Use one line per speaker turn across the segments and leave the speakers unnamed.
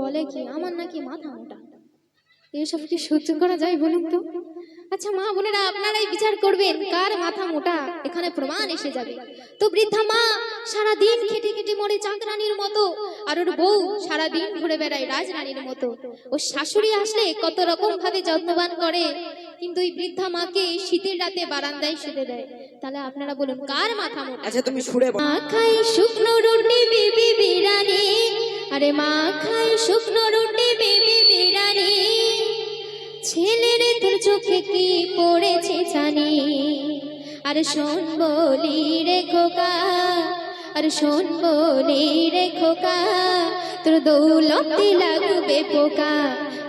বলে কি আমার নাকি মাথা মোটা? এসব কি সহ্য করা যায় বলুন তো? আচ্ছা মা বোনেরা আপনারাই বিচার করবেন কার মাথা মোটা এখানে প্রমাণ এসে যাবে। তো বৃদ্ধা মা সারা দিন খেটে খেটে মরে চাঁদরানির মতো আর ওর বউ সারা দিন ঘুরে বেড়ায় রাজরানীর মতো। ও শাশুড়ি আসলে কত রকম ভাবে যত্নবান করে কিন্তু ওই বৃদ্ধা মাকে শীতের রাতে বারান্দায় শুতে দেয়। তাহলে আপনারা বলুন কার মাথা মোটা?
আচ্ছা তুমি।
মা খাই শুকনো রুটি বিবি বিরানি আরে মা, খাই শুকনো রুটি, বিবি বিরানি ছেলের তোর চোখে কি পড়েছে জানি? আর শোন বলি রে খোকা, আর শোন বলি রে খোকা, তোর দৌলতে লাগবে পোকা।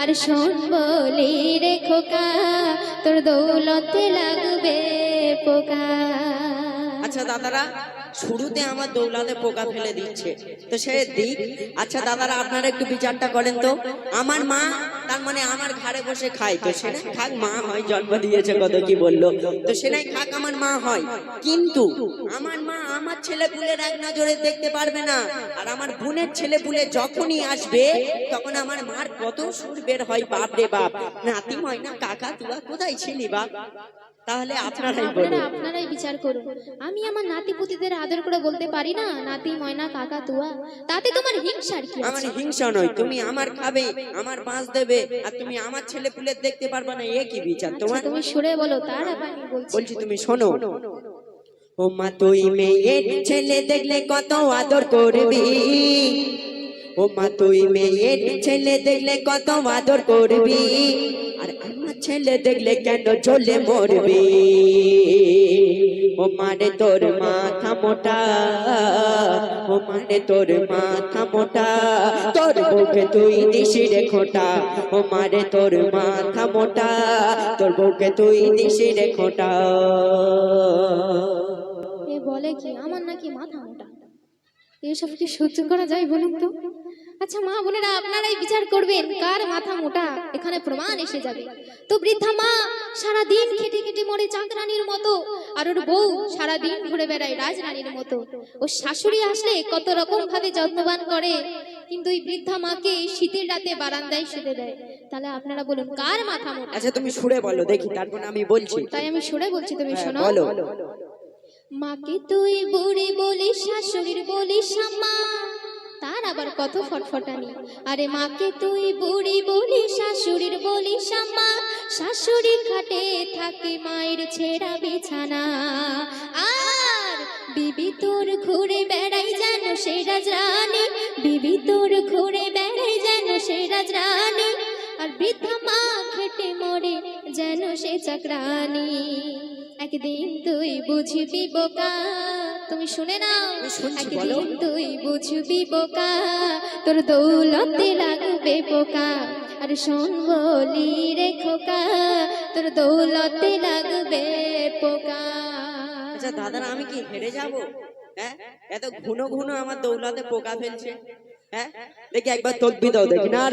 আর শোন বলি রে খোকা, তোর দৌলতে লাগবে পোকা।
আচ্ছা দাদারা শুরুতে আমার দৌলাতে পোকা ফেলে দিচ্ছে। তো সে দিক আচ্ছা দাদারা, আপনারা একটু বিচারটা করেন তো। আমার মা, তার মানে আমার ঘাড়ে বসে খায়। তো সে খাক, মা হয় জন্ম দিয়েছে, কত কি বলল। তো সেটাই খাক, আমার মা হয়। কিন্তু আমার মা আমার ছেলে পুলের এক নজরে দেখতে পারবে না। আর আমার বোনের ছেলে পুলে যখনই আসবে, তখন আমার মার কত সুর বের হয়, বাপ রে বাপ। নাতি হয় না কাকা তুয়া, কোথায় ছিলি বাপ? তাহলে আপনারাই
আপনারা
বলুন।
আপনারাই বিচার করুন। আমি আমার নাতি পুতিদের আদর করে বলতে পারি না নাতি ময়না কাকা তুয়া। তাতে তোমার হিংসার কি
আমার হিংসা নয় তুমি আমার খাবে আমার বাঁশ দেবে আর তুমি আমার ছেলে পুলের দেখতে পারবে না এ কি বিচার?
আচ্ছা,
তোমার
তুমি সরে বলো তার আমি বলছি।
বলছি তুমি শোনো। ও মা তুই মেয়ের ছেলে দেখলে কত আদর করবি? ও মা তুই মেয়ের ছেলে দেখলে কত আদর করবি? আর আমার ছেলে দেখলে কেন চলে মরবি? ও মারে তোর মাথা মোটা, ও মারে তোর মাথা মোটা। তোর বুকে তুই দিশি রে খোটা, ও মারে তোর মাথা মোটা। তোর বুকে তুই দিশি রে খোটা।
এ বলে কি, আমার নাকি মাথা মোটা? এসব কি সহ্য করা যায় বলুন তো? আচ্ছা মা বোনেরা আপনারাই বিচার করবেন কার মাথা মোটা এখানে প্রমাণ এসে যাবে। তো বৃদ্ধা মা সারা দিন খেটে খেটে মরে চাঁদরানীর মতো আর ওর বউ সারা দিন ঘুরে বেড়ায় রাজরানীর মতো। ও শাশুড়ি আসলে কত রকম ভাবে যত্নবান করে কিন্তু ওই বৃদ্ধা মাকে শীতের রাতে বারান্দায় শুতে দেয়। তাহলে আপনারা বলুন কার মাথা মোটা?
আচ্ছা তুমি সুরে বলো দেখি তারপর আমি বলছি।
তাই আমি সরে বলছি তুমি
হ্যাঁ,
শোনো।
বলো।
মাকে তুই বুড়ি বলিস শাশুড়ির বলিস আম্মা। তার আবার কত ফটফটানি। আরে মাকে তুই বুড়ি বলি শাশুড়ির বলি আম্মা শাশুড়ি খাটে থাকে মায়ের ছেঁড়া বিছানা। আর বিবি তোর ঘুরে বেড়াই যেন সে রাজরানী বিবি তোর ঘুরে বেড়াই যেন সে রাজরানী আর বৃদ্ধা মা খেটে মরে যেন সে চাকরানি। একদিন তুই বুঝবি বোকা তুমি শুনে নাও। একদিন তুই বুঝবি বোকা তোর দৌলতে লাগবে পোকা। আর শোন বলি রে খোকা তোর দৌলতে লাগবে পোকা।
আচ্ছা দাদারা আমি কি হেরে যাব? হ্যাঁ? এত ঘুনো ঘুনো আমার দৌলতে পোকা ফেলছে। হ্যাঁ? দেখি একবার তকবি দাও দেখি। না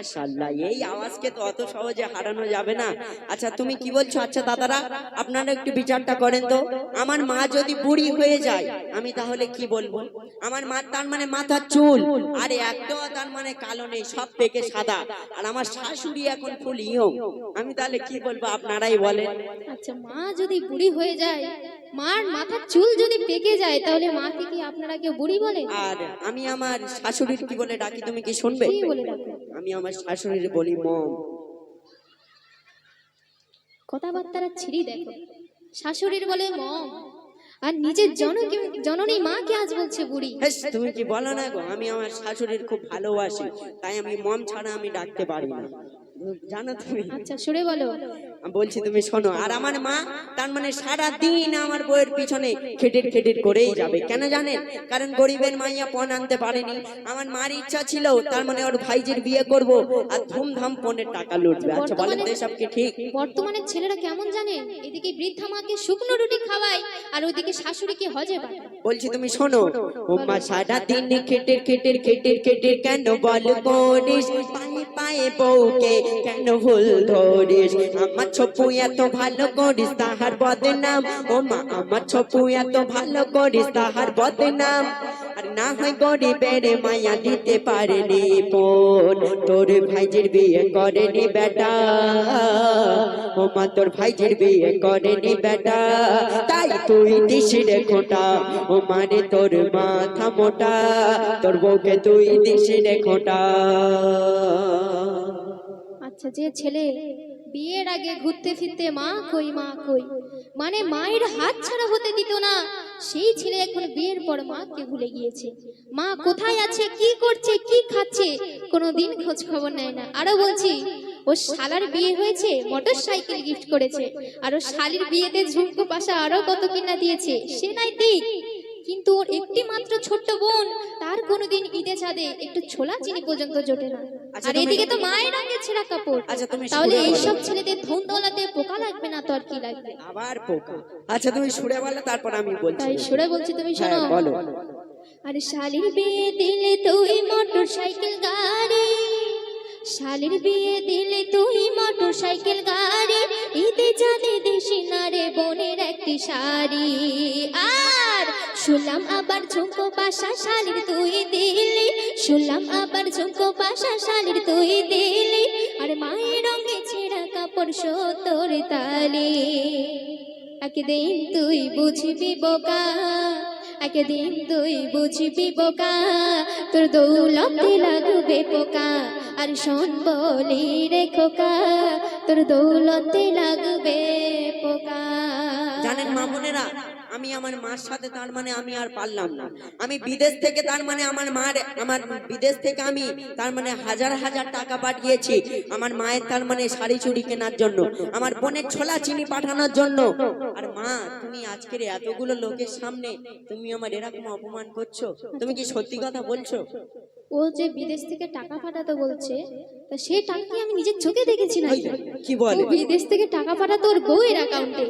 মাশাল্লাহ এই আওয়াজকে তো অত সহজে হারানো যাবে না। আচ্ছা তুমি কি বলছো? আচ্ছা দাদারা আপনারা একটু বিচারটা করেন তো। আমার মা যদি বুড়ি হয়ে যায় আমি তাহলে কি বলব? আমার মা তার মানে মাথার চুল। আরে একটাও তার মানে কালো নেই সব পেকে সাদা। আর আমার শাশুড়ি এখন ফুল ইয়ং। আমি তাহলে কি বলব? আপনারাই বলেন।
আচ্ছা মা যদি বুড়ি হয়ে যায় মার মাথার চুল যদি পেকে যায় তাহলে মাকে কি আপনারা কেউ বুড়ি বলে?
আর আমি আমার শাশুড়ির কি বলে ডাকি? তুমি কি শুনবে?
কি বলে ডাকো?
আমি আমার শাশুড়ির বলি মম।
কথাবার্তারা ছিঁড়ি দেখো। শাশুড়ির বলে মম। আর নিজের জনকে জননী মা কে আজ বলছে বুড়ি।
তুমি কি বলো না গো? আমি আমার শাশুড়ির খুব ভালোবাসি। তাই আমি মম ছাড়া আমি ডাকতে পারি না। জানো তুমি?
আচ্ছা শুনে বলো।
বলছি তুমি শোনো আর আমার মা তার মানে সারা দিন আমার বইয়ের পিছনে খেটির খেটির করেই যাবে। কেন জানেন? কারণ গরিবের মাইয়া পণ আনতে পারেনি। আমার মার ইচ্ছা ছিল তার মানে ওর ভাইজির বিয়ে করব আর ধুমধাম পণের টাকা লুটবে। আচ্ছা বলেন তো এসব কি ঠিক?
বর্তমানে ছেলেরা কেমন জানেন? এদিকে বৃদ্ধা মাকে শুকনো রুটি খাওয়ায় আর ওইদিকে শাশুড়িকে হজে
বলছি তুমি শোনো ও মা সারা দিন খেটের খেটের খেটের খেটের কেন বল করিস? পায়ে পায়ে বউকে কেন ভুল ধরিস? আমার ছপু এত ভালো করিস, তাহার বদনাম। ও মা, আমার ছপু এত ভালো করিস, তাহার বদনাম। আর না হয় গরিবের মায়া দিতে পারেনি বোন তোর ভাইজির বিয়ে করেনি বেটা। ও মা, তোর ভাইজির বিয়ে করেনি বেটা। তাই তুই দিস রে খোটা, ও মানে তোর মাথা মোটা। তোর বউকে তুই দিস রে খোটা।
আচ্ছা যে ছেলে বিয়ের আগে ঘুরতে ফিরতে মা কই মা কই? মানে মায়ের হাত ছাড়া হতে দিত না। সেই ছেলে এখন বিয়ের পর মাকে ভুলে গিয়েছে। মা কোথায় আছে, কি করছে, কি খাচ্ছে, কোনোদিন খোঁজ খবর নেয় না। আরও বলছি ও শালার বিয়ে হয়েছে, মোটর সাইকেল গিফট করেছে। আর ও শালির বিয়েতে ঝুমকো পাশা আরও কত কিনা দিয়েছে, সে নাই দিক। কিন্তু ওর একটি মাত্র ছোট্ট বোন, তার কোনোদিন ঈদে ছাদে একটু ছোলা চিনি পর্যন্ত জোটে না। আর এদিকে তো মায়ের আগে ছেঁড়া কাপড়।
আচ্ছা, তুমি
তাহলে। এইসব ছেলেদের ধন দৌলাতে পোকা লাগবে না তো আর কি লাগবে?
আবার পোকা। আচ্ছা তুমি সুরে বলো তারপর আমি বলছি।
তাই সরে বলছি তুমি শোনো।
হ্যাঁ বলো।
আর শালির বিয়ে দিলে তুই মোটর সাইকেল গাড়ি। শালির বিয়ে দিলে তুই মোটর সাইকেল গাড়ি। ঈদে জানে দেশি নারে বোনের একটি শাড়ি। আর শুনলাম আবার ঝুমকো পাশা শালির তুই দিলি। শুনলাম আবার ঝুমকো পাশা শালির তুই দিলি। আর মায়ের রঙে ছেঁড়া কাপড় সতর তালি। একদিন তুই বুঝবি বোকা, একদিন তুই বুঝবি বোকা, তোর দৌলতে লাগবে পোকা। আর শোন বলি রে খোকা, তোর দৌলতে লাগবে পোকা।
জানেন মামুনেরা আমি আমার মার সাথে, তার মানে আমি আর পারলাম না। আমি বিদেশ থেকে, তার মানে আমার মার, আমার বিদেশ থেকে আমি, তার মানে হাজার হাজার টাকা পাঠিয়েছি আমার মায়ের, তার মানে শাড়ি চুড়ি কেনার জন্য, আমার বোনের ছোলা চিনি পাঠানোর জন্য। আর মা, তুমি আজকের এতগুলো লোকের সামনে, তুমি আমার এরকম অপমান করছ? তুমি কি সত্যি কথা বলছো?
ও যে বিদেশ থেকে টাকা পাঠাতে বলছে তা সেই টাকা কি আমি নিজের চোখে দেখেছি না।
কি বলে?
বিদেশ থেকে টাকা পাঠাতো ওর বউয়ের অ্যাকাউন্টে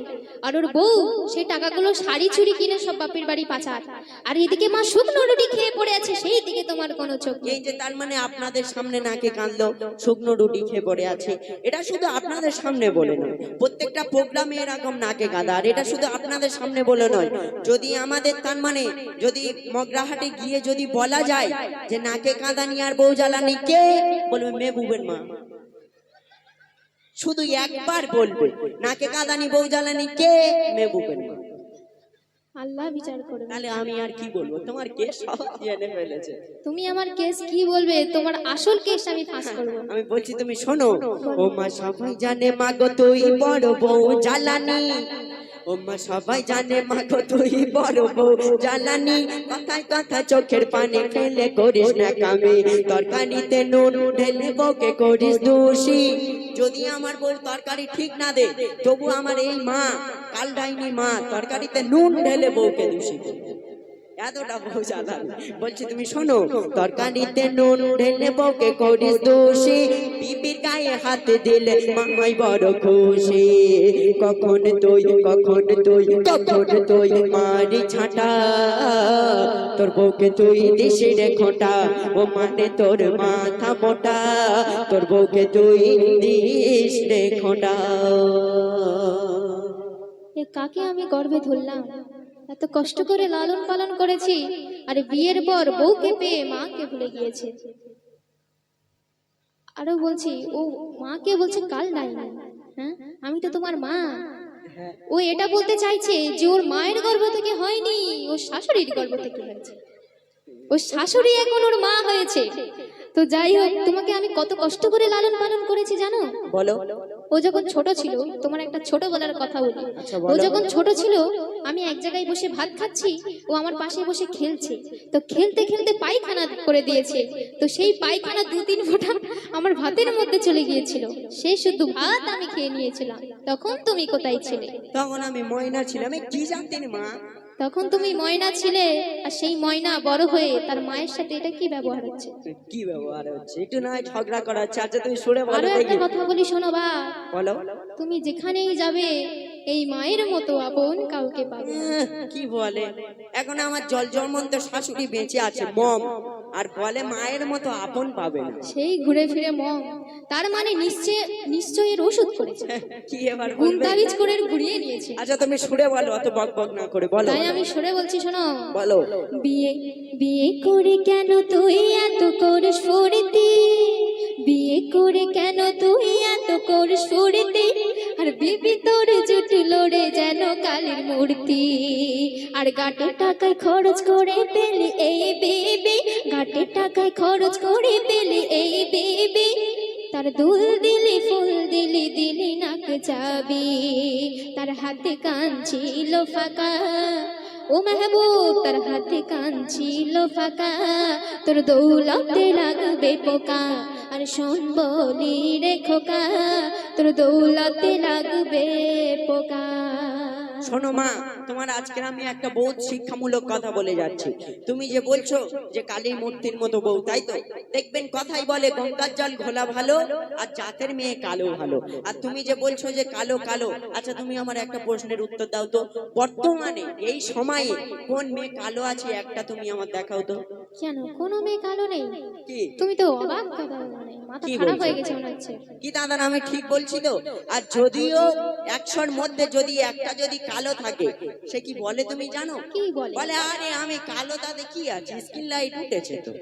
আর ওর বউ সেই টাকাগুলো শাড়ি চুরি কিনে সব বাপের বাড়ি পাচার। আর এদিকে মা শুকনো রুটি খেয়ে পড়ে আছে সেই দিকে তোমার কোনো চোখ
এই যে তার মানে আপনাদের সামনে নাকে কাঁদলো শুকনো রুটি খেয়ে পড়ে আছে। এটা শুধু আপনাদের সামনে বলে নয় প্রত্যেকটা প্রোগ্রামে এরকম নাকে কাঁদা। আর এটা শুধু আপনাদের সামনে বলে নয় যদি আমাদের তার মানে যদি মগরাহাটে গিয়ে যদি বলা যায় যে নাকে কাঁদানি আর বউ জ্বালানি কে? বলবে মেহবুবের মা। শুধু একবার বলবে নাকে কাঁদানি বউ জ্বালানি কে? মেহবুবের মা।
আল্লাহ বিচার করবে।
তাহলে আমি আর কি বলব? তোমার কে সব জেনে ফেলেছে।
তুমি আমার কেস কি বলবে? তোমার আসল কেস আমি ফাঁস করব।
আমি বলছি তুমি শোনো ও মা সবাই জানে মা গো তুই বড় বউ জ্বালানি। ও সবাই জানে মা গো তুই বড় বউ। জ্বালানি কথায় কথা চোখের পানি ফেলে করিস না কামে। তরকারিতে নুন ঢেলে বউকে করিস দোষী। যদি আমার বউ তরকারি ঠিক না দে, তবু আমার এই মা, কাল ডাইনি মা, তরকারিতে নুন ঢেলে বউকে দোষী। এতটা বলছি তুমি শোনো তরকারিতে নুন ঢেলে বউকে করিস দোষী। বিবির গায়ে হাত দিলে মামাই বড় খুশি। কখন তুই কখন তুই কখন তুই মারি ছাটা তোর বউকে তুই দিস রে খোটা ও মানে তোর মাথা মোটা। তোর বউকে তুই দিস রে খোটা।
কাকে আমি গর্ভে ধরলাম? এত কষ্ট করে লালন পালন করেছি, আর বিয়ের পর বউকে পেয়ে মাকে ভুলে গিয়েছে। আরও বলছি, ও মাকে বলছে কাল ডাইনি। হ্যাঁ? আমি তো তোমার মা। ও এটা বলতে চাইছে যে ওর মায়ের গর্ভ থেকে হয়নি, ও শাশুড়ির গর্ভ থেকে হয়েছে। ও শাশুড়ি এখন ওর মা হয়েছে। তো যাই হোক, তোমাকে আমি কত কষ্ট করে লালন পালন করেছি জানো?
বলো।
ও যখন ছোট ছিল তোমার একটা ছোট ছোটবেলার কথা বলি
আচ্ছা,
ও যখন ছোট ছিল আমি এক জায়গায় বসে ভাত খাচ্ছি ও আমার পাশে বসে খেলছে। তো খেলতে খেলতে পায়খানা করে দিয়েছে। তো সেই পায়খানা দু তিন ফোঁটা আমার ভাতের মধ্যে চলে গিয়েছিল। সেই শুধু ভাত আমি খেয়ে নিয়েছিলাম। তখন তুমি কোথায় ছিলে?
তখন আমি ময়না ছিলাম। কি জানতেন মা?
তখন তুমি ময়না ছিলে আর সেই ময়না বড় হয়ে তার মায়ের সাথে এটা কি ব্যবহার হচ্ছে?
কি ব্যবহার হচ্ছে? একটু না ঝগড়া করা হচ্ছে। আচ্ছা তুমি শুনে বলো
আরও একটা কথা বলি শোনো বা।
বলো।
তুমি যেখানেই যাবে এই মায়ের মতো আপন কাউকে পাবে
কি বলে? এখন আমার জল জন্মন্ত শাশুড়ি বেঁচে আছে মম। আর বলে মায়ের মতো আপন পাবে না।
সেই ঘুরে ফিরে মম তার মানে নিশ্চয় নিশ্চয় এর ওষুধ করেছে।
কি এবার
গুণ
বলবে?
তাবিজ করে ঘুরিয়ে নিয়েছে।
আচ্ছা তুমি সুরে বলো অত বক বক না করে বলো।
তাই আমি সুরে বলছি শোনো।
বলো।
বিয়ে বিয়ে করে কেন তুই এত করিস ফুর্তি? বিয়ে করে কেন কালীর মূর্তি। আর গাটে টাকায় খরচ করে পেলি এই বেবি। গাটে টাকায় খরচ করে পেলি এই বেবি। তার দুল দিলি, ফুল দিলি দিলি নাক যাবি তার হাতে কান ছিল ফাঁকা। ও মেহবুব, তার হাতে কান ছিল ফাঁকা। তোর দৌলতে লাগবে পোকা, আর শোন বলি রে খোকা। তোর দৌলতে লাগবে পোকা।
শোনো মা তোমার আজকে আমি একটা বহুত শিক্ষামূলক কথা বলে যাচ্ছি। তুমি যে বলছো যে কালী মূর্তির মতো বউ তাই তো? দেখবেন কথাই বলে গঙ্গার জল ঘোলা ভালো আর জাতের মেয়ে কালো ভালো। আর তুমি যে বলছো যে কালো কালো আচ্ছা তুমি আমার একটা প্রশ্নের উত্তর দাও তো। বর্তমানে এই সময়ে কোন মেয়ে কালো আছে? একটা তুমি আমার দেখাও তো।
কেন? কোনো মেয়ে কালো নেই।
কি?
তুমি তো অবাক কথা মানে মাথা খারাপ
বলছো?
হয়ে গেছে মনে হচ্ছে।
কি দাদা আমি ঠিক বলছি তো? আর যদিও একশোর মধ্যে যদি একটা যদি কালো থাকে সে কি বলে তুমি জানো?
কি বলে?
আরে আমি কালো দাদে কি আছে? স্কিন লাইট উঠেছে তো।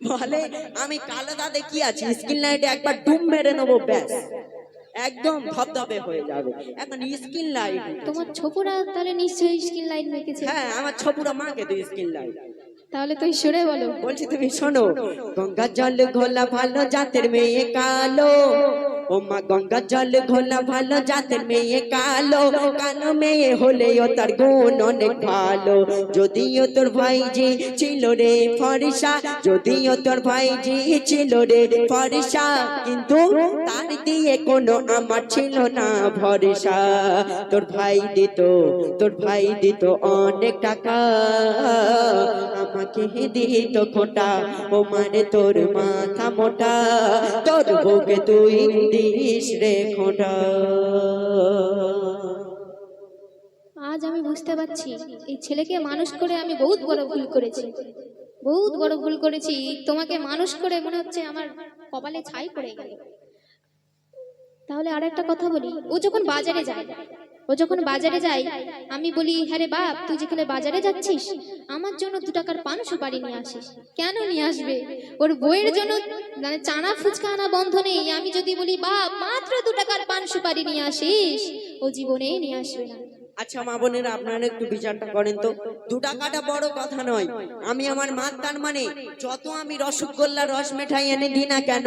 বলে আমি কালো দাদে কি আছে? স্কিন লাইটে একবার ডুম মেরে নেব ব্যাস। একদম ধবধবে হয়ে যাবে। এখন স্কিন লাইট
তোমার ছোপরা তাহলে নিশ্চয়ই স্কিন লাইট মেখেছে।
হ্যাঁ আমার ছপুরা মাকে তো স্কিন লাইট।
তাহলে তুই সরে বলো।
বলছি তুমি শোনো। গঙ্গা জল ঘোলা ভালো জাতের মেয়ে কালো। ও মা গঙ্গা জল ঘোলা ভালো জাতের মেয়ে কালো কালো মেয়ে হলেও তার গুণ অনেক ভালো। যদিও তোর ভাইজি ছিল রে ফরিসা, যদিও তোর ভাইজি ছিল রে ফরিসা, কিন্তু তার দিয়ে কোনো আমার ছিল না ভরসা। তোর ভাই দিত তোর ভাই দিত অনেক টাকা। আমাকে দিত খোটা ও মানে তোর মাথা মোটা। তোর বুকে তুই দিস রে খোটা।
আজ আমি বুঝতে পারছি, এই ছেলেকে মানুষ করে আমি বহুত বড় ভুল করেছি। বহুত বড় ভুল করেছি, তোমাকে মানুষ করে মনে হচ্ছে আমার কপালে ছাই পড়ে গেল। তাহলে আর একটা কথা বলি, ও যখন বাজারে যায় ও যখন বাজারে যায় আমি বলি হ্যাঁ রে বাপ তুই যেখানে বাজারে যাচ্ছিস আমার জন্য দু টাকার পান সুপারি নিয়ে আসিস। কেন নিয়ে আসবে? ওর বইয়ের জন্য মানে চানা ফুচকা আনা বন্ধ নেই। আমি যদি বলি বাপ মাত্র দু টাকার পান সুপারি নিয়ে আসিস? ও জীবনে নিয়ে আসবে না।
আচ্ছা মা বোনেরা আপনারা একটু বিচারটা করেন তো। দু টাকাটা বড় কথা নয়। আমি আমার মা তার মানে যত আমি রসগোল্লা রস মেঠাই এনে দিই না কেন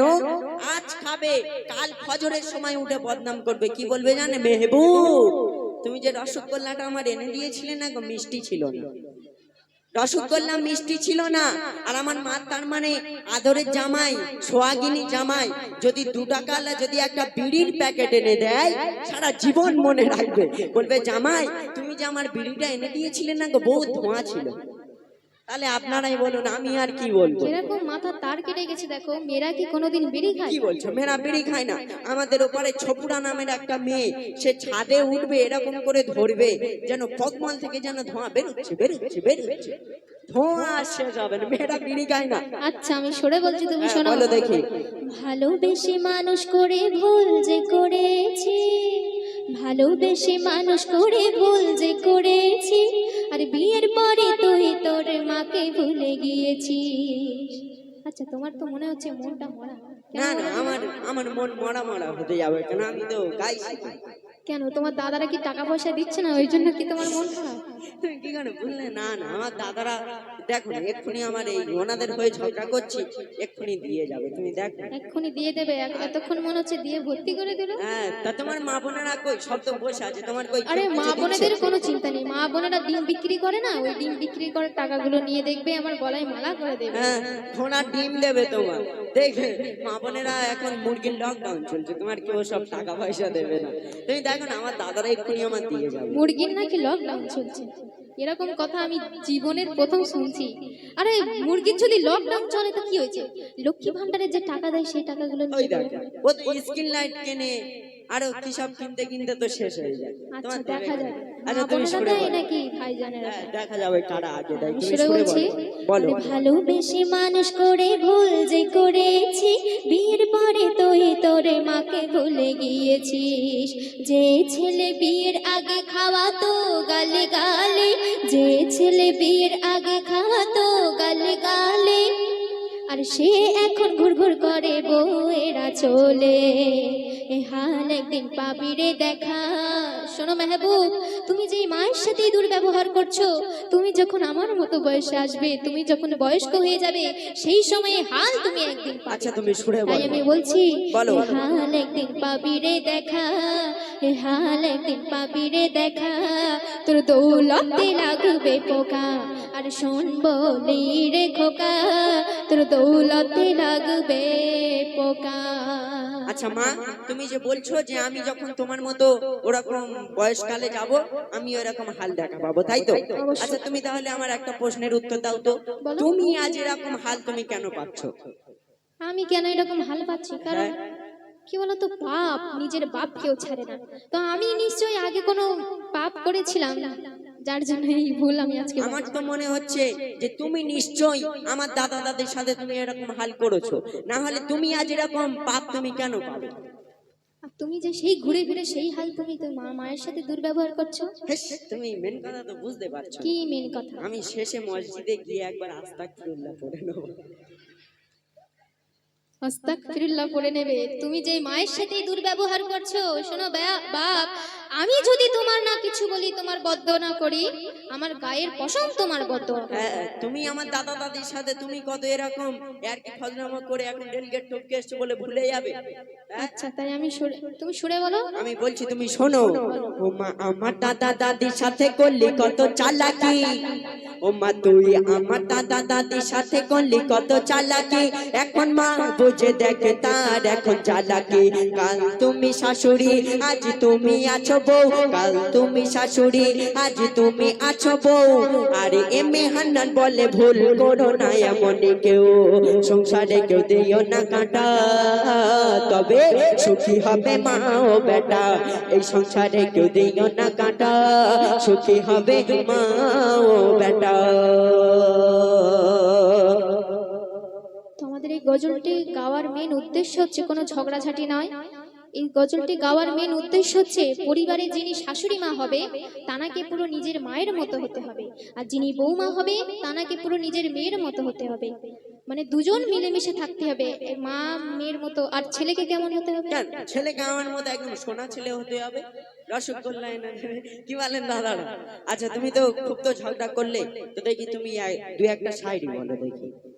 আজ খাবে কাল ফজরের সময় উঠে বদনাম করবে। কি বলবে জানে? মেহবুব! তুমি যে রসগোল্লাটা আমার এনে দিয়েছিলে না গো, মিষ্টি ছিল না। রসগোল্লা মিষ্টি ছিল না, আর আমার মা তার মানে আদরের জামাই সোয়াগিনী জামাই, যদি দু টাকা যদি একটা বিড়ির প্যাকেট এনে দেয়, সারা জীবন মনে রাখবে। বলবে, জামাই, তুমি যে আমার বিড়িটা এনে দিয়েছিলে না গো বহু ধোঁয়া ছিল। তাহলে আপনারাই বলুন আমি আর কি বলব?
এরকম মাথা তার কেটে গেছে দেখো মেয়েরা কি কোনোদিন বিড়ি খায়?
কি বলছো? মেয়েরা বিড়ি খায় না। আমাদের ওপারে ছপুরা নামের একটা মেয়ে সে ছাদে উঠবে এরকম করে ধরবে যেন পকমল থেকে যেন ধোঁয়া বেরোচ্ছে বেরোচ্ছে বেরোচ্ছে। ধোঁয়া শেষ হবে না মেয়েরা বিড়ি খায় না।
আচ্ছা আমি সরে বলছি তুমি
হ্যাঁ,
শোনো
বলো দেখি।
ভালোবেসে মানুষ করে ভুল যে করেছি। ভালোবেসে মানুষ করে ভুল যে করেছি। আর বিয়ের পরে তুই তোর মাকে ভুলে গিয়েছিস। আচ্ছা তোমার তো মনে হচ্ছে মনটা মরা।
না না, আমার আমার মন মরা মরা হতে যাবে কেন? আমি তো গাইছি।
কেন? তোমার দাদারা কি টাকা পয়সা দিচ্ছে না? ওই জন্য কি তোমার মন খারাপ?
কি করে বললে? না না আমার দাদারা দেখো এক্ষুনি আমার এই ওনাদের হয়ে ঝগড়া করছি এক্ষুনি দিয়ে যাবে তুমি দেখো
এক্ষুনি দিয়ে দেবে? এতক্ষণ মনে হচ্ছে দিয়ে ভর্তি করে দিল?
হ্যাঁ তা তোমার মা বোনেরা কই? সব তো বসে আছে তোমার কই
আরে মা বোনেদের কোনো চিন্তা নেই। মা বোনেরা ডিম বিক্রি করে না? ওই ডিম বিক্রি করে টাকাগুলো নিয়ে দেখবে আমার গলায় মালা করে দেবে।
হ্যাঁ ঘোড়ার ডিম দেবে তোমার। দেখবে মা বোনেরা এখন মুরগির লকডাউন চলছে তোমার কেউ সব টাকা পয়সা দেবে না। তুমি দেখো না আমার দাদারা এক্ষুনি আমার দিয়ে যাবে।
মুরগির নাকি লকডাউন চলছে? এরকম কথা আমি জীবনের প্রথম শুনছি। আরে মুরগির যদি লকডাউন চলে তো কি হয়েছে? লক্ষ্মী ভান্ডারে যে টাকা দেয় সেই টাকাগুলো
ওই দেখ ও স্কিন লাইট কেনে আরও কি সব কিনতে কিনতে তো শেষ হয়ে যায়।
আচ্ছা
তোমার
দেখা যাবে
আচ্ছা তুমি
বোনেরা
সুরে
নাকি ভাইজানেরা
হ্যাঁ, দেখা যাবে কারা আগে দেয় তুমি
সুরে
সুরে বলো বলো।
ভালোবেসে মানুষ করে ভুল যে করেছি বিয়ের পরে তুই তোরে মাকে ভুলে গিয়েছিস। যে ছেলে বিয়ের আগে খাওয়াতো গালে গালে যে ছেলে বিয়ের আগে খাওয়াতো গালে গালে আর সে এখন ঘুর ঘুর করে বউয়েরা চলে। এ হাল একদিন পাবি রে দেখা। শোনো মেহবুব তুমি যে মায়ের সাথে দুর্ব্যবহার করছ তুমি যখন আমার মতো বয়সে আসবে তুমি যখন বয়স্ক হয়ে যাবে সেই সময়ে হাল তুমি একদিন
আচ্ছা তুমি
তাই
বলো।
আমি বলছি
বলো।
হাল একদিন পাবি রে দেখা এ হাল একদিন পাবি রে দেখা তোর দৌলতে লাগবে পোকা আর শোন বলি রে খোকা তোর দৌলতে লাগবে পোকা।
আচ্ছা মা তুমি যে বলছো যে আমি যখন তোমার মতো ওরকম বয়সকালে যাব আমি ওরকম হাল দেখা পাবো তাই তো? আচ্ছা তুমি তাহলে আমার একটা প্রশ্নের উত্তর দাও তো। তুমি আজ এরকম হাল তুমি কেন পাচ্ছ?
আমি কেন এরকম হাল পাচ্ছি? কারণ
হ্যাঁ।
কি বলতো পাপ নিজের বাপ কেউ ছাড়ে না। তো আমি নিশ্চয়ই আগে কোনো পাপ করেছিলাম। যার জন্য এই ভুল আমি আজকে
আমার তো মনে হচ্ছে যে তুমি নিশ্চয়ই আমার দাদা দাদির সাথে তুমি এরকম হাল করেছ। না হলে তুমি আজ এরকম পাপ তুমি কেন পাবে?
তুমি যে সেই ঘুরে ফিরে সেই হাল তুমি তো মা মায়ের সাথে দুর্ব্যবহার করছ?
তুমি মেন কথা তো বুঝতে পারছ।
কি মেন কথা?
আমি শেষে মসজিদে গিয়ে একবার আস্তাক পড়ে নেব।
হস্তাক ফিরুল্লাহ পড়ে নেবে। তুমি যে মায়ের সাথেই দুর্ব্যবহার করছ শোনো বাপ আমি যদি তোমার না কিছু বলি তোমার বদ্ধ না করি আমার গায়ের পশম তোমার বদ্ধ
হ্যাঁ, তুমি আমার দাদা দাদির সাথে তুমি কত এরকম আর কি ফজলামা করে এখন ডেলিগেট টপকে এসছো বলে ভুলে যাবে। হ্যাঁ?
আচ্ছা তাই আমি সুরে তুমি সুরে বলো।
আমি বলছি তুমি শোনো ও মা আমার দাদা দাদির সাথে করলে কত চালাকি। তুই আমার দাদা দাদির সাথে করলি কত চালাকি। এখন মা বুঝে দেখে তার এখন চালাকি। কাল তুমি শাশুড়ি, আজ তুমি আছো বউ। কাল তুমি শাশুড়ি, আজ তুমি আছো বউ। আরে হান্নান বলে ভুল করো না এমন কেউ। সংসারে কেউ দিও না কাটা। তবে সুখী হবে মা ও বেটা। এই সংসারে কেউ দিও না কাটা। সুখী হবে মা ও বেটা।
গজলটি গাওয়ার মেন উদ্দেশ্য হচ্ছে কোনো ঝগড়াঝাটি নয়। এই গজলটি গাওয়ার মেন উদ্দেশ্য হচ্ছে পরিবারে যিনি শাশুড়ি মা হবে, তানাকে পুরো নিজের মায়ের মতো হতে হবে। আর যিনি বৌমা হবে, তানাকে পুরো নিজের মেয়ের মতো হতে হবে। মানে দুজন মিলেমিশে থাকতে হবে। মা, মেয়ের মতো আর ছেলেকে কেমন হতে হবে?
ছেলেকে আমার মতো একদম সোনা ছেলে হতে হবে? রসগোল্লা এনে কি বলেন দাদারা আচ্ছা তুমি তো খুব তো ঝগড়া করলে, তো দেখি তুমি এক- দু একটা শায়রি বলো দেখি।